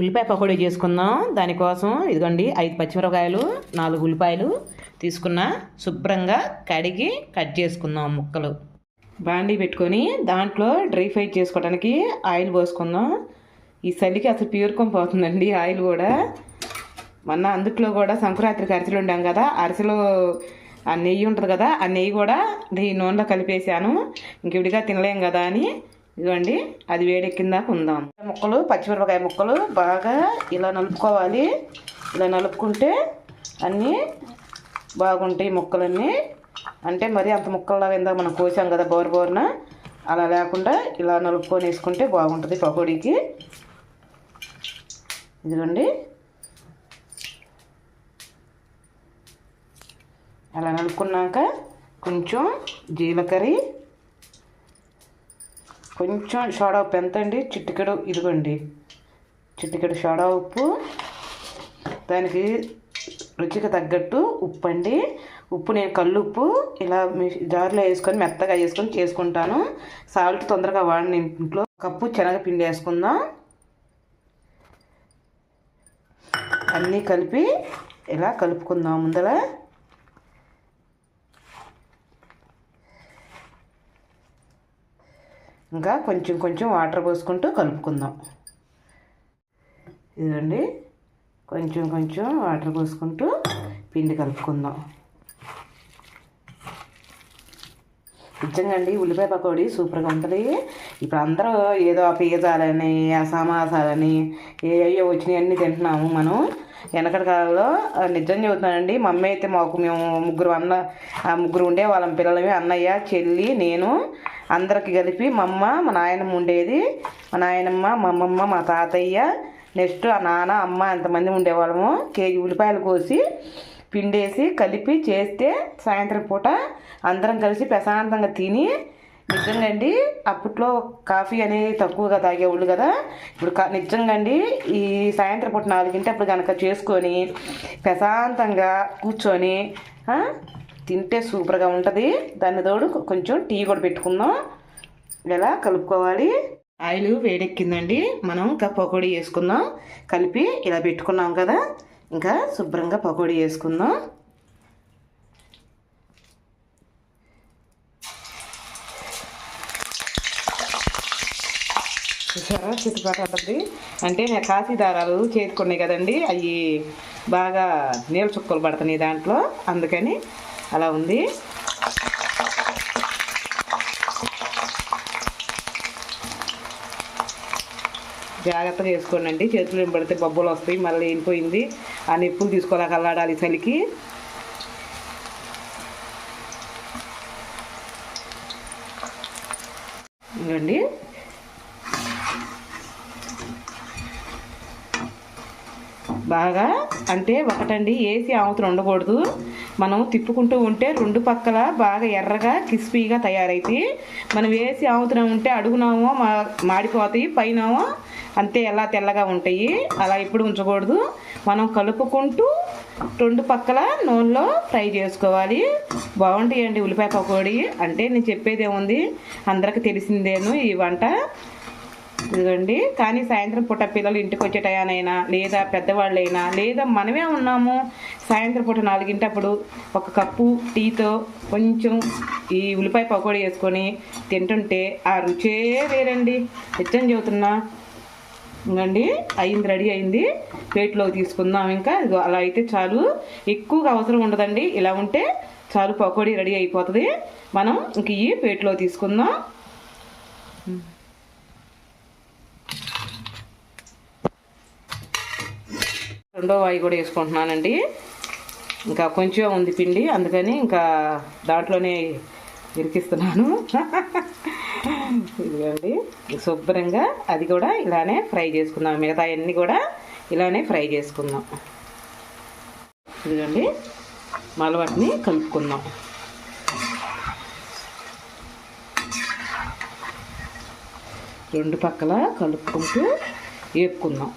ఉల్లిపాయ పకోడీ చేసుకుందాం. దానికోసం ఇదిగోండి ఐదు పచ్చిమిరపకాయలు నాలుగు ఉల్లిపాయలు తీసుకున్న శుభ్రంగా కడిగి కట్ చేసుకుందాం ముక్కలు. బాండీ పెట్టుకొని దాంట్లో డ్రై ఫ్రై చేసుకోవడానికి ఆయిల్ పోసుకుందాం. ఈ చలికి అసలు ప్యూర్కొని పోతుందండి ఆయిల్ కూడా. మొన్న అందుట్లో కూడా సంక్రాంతికి అరిసెలు ఉండాం కదా అరిసెలు ఆ నెయ్యి ఉంటుంది కదా ఆ నెయ్యి కూడా ఈ నూనెలో కలిపేసాను ఇంక విడిగా తినలేం కదా అని ఇదిగోండి అది వేడెక్కిందాక ఉందాం. ముక్కలు పచ్చిమిరపకాయ ముక్కలు బాగా ఇలా నలుపుకోవాలి. ఇలా నలుపుకుంటే అన్నీ బాగుంటాయి ముక్కలన్నీ. అంటే మరి అంత ముక్కల్లాగా ఇందాక మనం కోసాం కదా బోర్ బోర్న అలా లేకుండా ఇలా నలుపుకొని వేసుకుంటే బాగుంటుంది పకోడీకి. ఇదిగోండి. అలా నలుపుకున్నాక కొంచెం జీలకర్ర కొంచెం సోడా ఉప్పు ఎంత అండి చిట్టికడు ఇదిగోండి. చిట్టికడు సోడా ఉప్పు. దానికి రుచికి తగ్గట్టు ఉప్పు అండి ఉప్పు నేను కళ్ళు ఉప్పు ఇలా జార్లో వేసుకొని మెత్తగా వేసుకొని చేసుకుంటాను. సాల్ట్ తొందరగా వాడిన ఇంట్లో కప్పు శనగపిండి వేసుకుందాం. అన్నీ కలిపి ఇలా కలుపుకుందాం ముందర ఇంకా కొంచెం కొంచెం వాటర్ పోసుకుంటూ కలుపుకుందాం. ఇదండి కొంచెం కొంచెం వాటర్ పోసుకుంటూ పిండి కలుపుకుందాం. నిజంగా అండి ఉల్లిపాయ పకోడీ సూపర్గా ఉంటుంది. ఇప్పుడు అందరూ ఏదో ఆ పిజ్జాలని అసమాసాలని సమాసాలని ఏవో వచ్చినాయి అన్నీ తింటున్నాము మనం. వెనకటి కాలంలో నిజం చెబుతున్నానండి మా అమ్మ అయితే మాకు మేము ముగ్గురు అన్న ముగ్గురు ఉండే వాళ్ళ పిల్లలమే అన్నయ్య చెల్లి నేను అందరికి కలిపి మా అమ్మ మా నాయనమ్మ ఉండేది. మా నాయనమ్మ మా అమ్మమ్మ మా తాతయ్య నెక్స్ట్ ఆ నాన్న అమ్మ ఎంతమంది ఉండేవాళ్ళము కేజీ ఉల్లిపాయలు కోసి పిండేసి కలిపి చేస్తే సాయంత్రం పూట అందరం కలిసి ప్రశాంతంగా తిని నిజంగా అండి అప్పట్లో కాఫీ అనేది తక్కువగా తాగేవాళ్ళు కదా. ఇప్పుడు కా- నిజంగా అండి ఈ సాయంత్రం పూట నాలుగింటి అప్పుడు కనుక చేసుకొని ప్రశాంతంగా కూర్చొని తింటే సూపర్గా ఉంటుంది. దాని తోడు కొంచెం టీ కూడా పెట్టుకుందాం. ఇలా కలుపుకోవాలి. ఆయిల్ వేడెక్కిందండి. మనం ఇంకా పకోడీ వేసుకుందాం కలిపి ఇలా పెట్టుకున్నాం కదా. ఇంకా శుభ్రంగా పకోడీ వేసుకుందాం చూసారా? చుట్టుపక్కల ఉంటుంది అంటే నేను కాశీ దారాలు చేతుకున్నాయి కదండి. అవి బాగా నీళ్ళ చుక్కలు పడుతున్నాయి దాంట్లో. అందుకని అలా ఉంది. జాగ్రత్తగా వేసుకోండి అండి చేతులు పడితే బొబ్బలు వస్తాయి. మళ్ళీ వెళ్ళిపోయింది. ఆ నిప్పులు తీసుకోలేక అల్లాడాలి చలికి. ఇవ్వండి బాగా అంటే ఒకటండి. ఏసీ ఆవుతులు ఉండకూడదు. మనం తిప్పుకుంటూ ఉంటే రెండు పక్కల బాగా ఎర్రగా క్రిస్పీగా తయారైతాయి మనం వేసి ఆవుతున్నా ఉంటే అడుగునామో మా మాడిపోతాయి పైనమో అంతే ఎలా తెల్లగా ఉంటాయి. అలా ఇప్పుడు ఉంచకూడదు. మనం కలుపుకుంటూ రెండు పక్కల నూనెలో ఫ్రై చేసుకోవాలి. బాగుంటాయండి ఉల్లిపాయ పకోడీ. అంటే నేను చెప్పేది ఏముంది అందరికి తెలిసిందేను ఈ వంట. ఇదిగోండి. కానీ సాయంత్రం పూట పిల్లలు ఇంటికి వచ్చే టయానైనా లేదా పెద్దవాళ్ళైనా లేదా మనమే ఉన్నాము సాయంత్రం పూట నాలుగింటప్పుడు ఒక కప్పు టీతో కొంచెం ఈ ఉల్లిపాయ పకోడీ వేసుకొని తింటుంటే ఆ రుచే వేరండి. నిత్యం చెబుతున్నా. ఇంకండి అయింది రెడీ అయింది. ప్లేట్లోకి తీసుకుందాం ఇంకా. అలా అయితే చాలు. ఎక్కువగా అవసరం ఉండదండి. ఇలా ఉంటే చాలు పకోడీ రెడీ అయిపోతుంది. మనం ఇంక ఇవి ప్లేట్లో తీసుకుందాం. రెండో వాయి కూడా వేసుకుంటున్నానండి. ఇంకా కొంచెం ఉంది పిండి అందుకని ఇంకా దాంట్లోనే ఇరికిస్తున్నాను. ఇదిగోండి శుభ్రంగా అది కూడా ఇలానే ఫ్రై చేసుకుందాం. మిగతా అన్నీ కూడా ఇలానే ఫ్రై చేసుకుందాం. ఇదిగోండి మళ్ళీ వాటిని కలుపుకుందాం. రెండు పక్కల కలుపుకుంటూ వేపుకుందాం.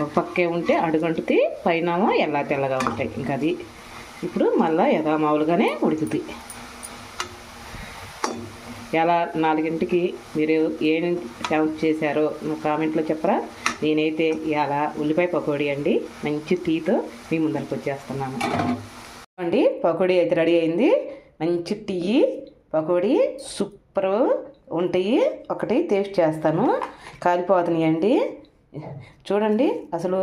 పక్కే ఉంటే అడుగంటుతి పైన ఎల్లా తెల్లగా ఉంటాయి. ఇంకా అది ఇప్పుడు మళ్ళీ యథా మామూలుగానే ఉడుకుతాయి ఎలా నాలుగింటికి మీరు ఏం కౌంట్ చేశారో కామెంట్లో చెప్పరా? నేనైతే ఇలా ఉల్లిపాయ పకోడీ అండి. మంచి టీతో మీ ముందరకు వచ్చేస్తున్నాను. అండి పకోడీ అయితే రెడీ అయింది. మంచి టీ పకోడీ సూపర్ ఉంటాయి. ఒకటి టేస్ట్ చేస్తాను. కాలిపోతున్నాయి అండి చూడండి అసలు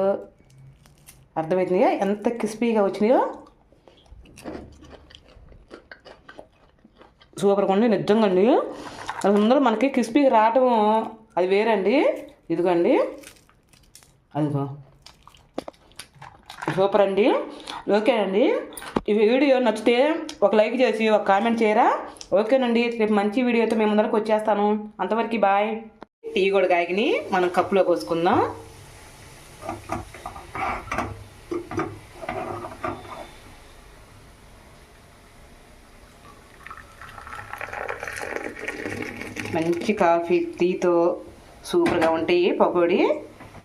అర్థమవుతుందిగా ఎంత క్రిస్పీగా వచ్చినాయో? సూపర్గా ఉండి నిజంగా అండి. ముందర మనకి క్రిస్పీగా రావటం అది వేరండి. ఇదిగోండి. అదిగో. సూపర్ అండి. ఓకే అండి. ఈ వీడియో నచ్చితే ఒక లైక్ చేసి ఒక కామెంట్ చేయరా? ఓకేనండి. రేపు మంచి వీడియోతో మేము ముందరకు వచ్చేస్తాను. అంతవరకు బాయ్. టీ కూడా కాగిని మనం కప్పులో పోసుకుందాం. మంచి కాఫీ టీతో సూపర్గా ఉంటాయి పకోడీ.